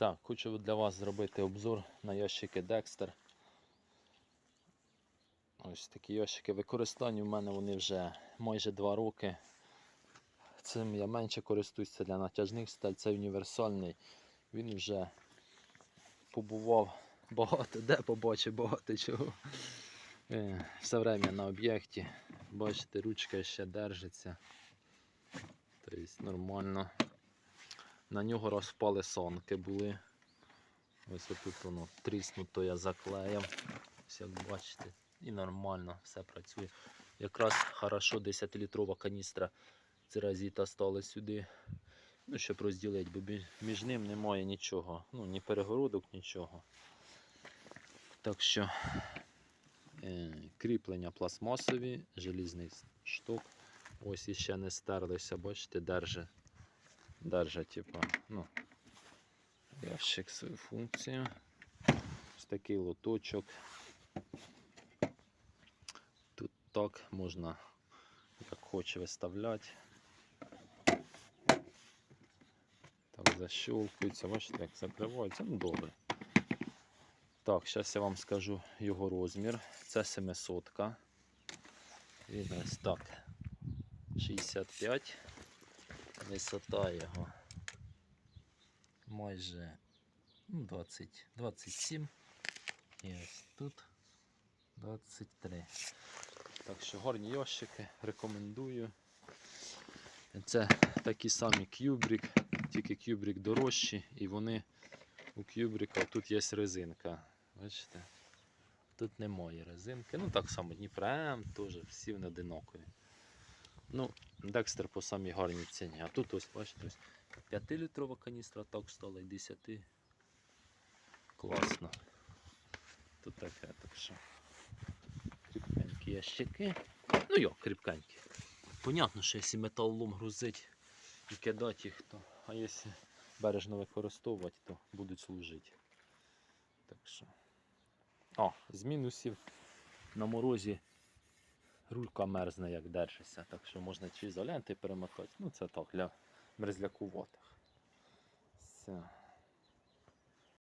Так, хочу для вас зробити обзор на ящики Dexter. Ось такі ящики використання в мене вони вже майже 2 роки. Цим я менше користуюся для натяжних сталь, це універсальний. Він вже побував багато, де побачив багато чого. Е, Все время на об'єкті. Бачите, ручка ще держиться. Тобто нормально. На нього розпали сонки були. Ось отут воно тріснуто я заклеїв. Ось як бачите. І нормально все працює. Якраз хорошо 10-літрова каністра церазіта стала сюди. Ну, щоб розділити, бо між ним немає нічого. Ну, ні перегородок, нічого. Так що е, кріплення пластмасові, желізний шток. Ось іще не стерлися, бачите, держить. Держить, типа, ну, ящик свою функцію. Ось такий лоточок. Тут так можна як хоче виставляти. Так, защелкується, бачите, як закривається, ну добре. Так, зараз я вам скажу його розмір. Це 700. Він ось так. 65. Висота його майже ну, 20, 27. І ось тут 23. Так що гарні ящики, рекомендую. Це такі самі кюбрік, тільки кюбрік дорожчі, і вони у кюбріка тут є резинка. Бачите? Тут немає резинки. Ну так само Дніпрем теж, всі вони одинакові. Ну, Декстер по самій гарній ціні. А тут ось, бачите, ось 5-літрова каністра так стала і 10. Класно. Тут таке, так що. Кріпкенькі ящики. Ну йо, кріпкенькі. Понятно, що якщо металолом грузить і кидати їх, то, а якщо бережно використовувати, то будуть служити. Так що. О, з мінусів на морозі рулька мерзне, як держиться, так що можна чи ізоленти перемотати. Ну це так, для мерзлякуватих. Все.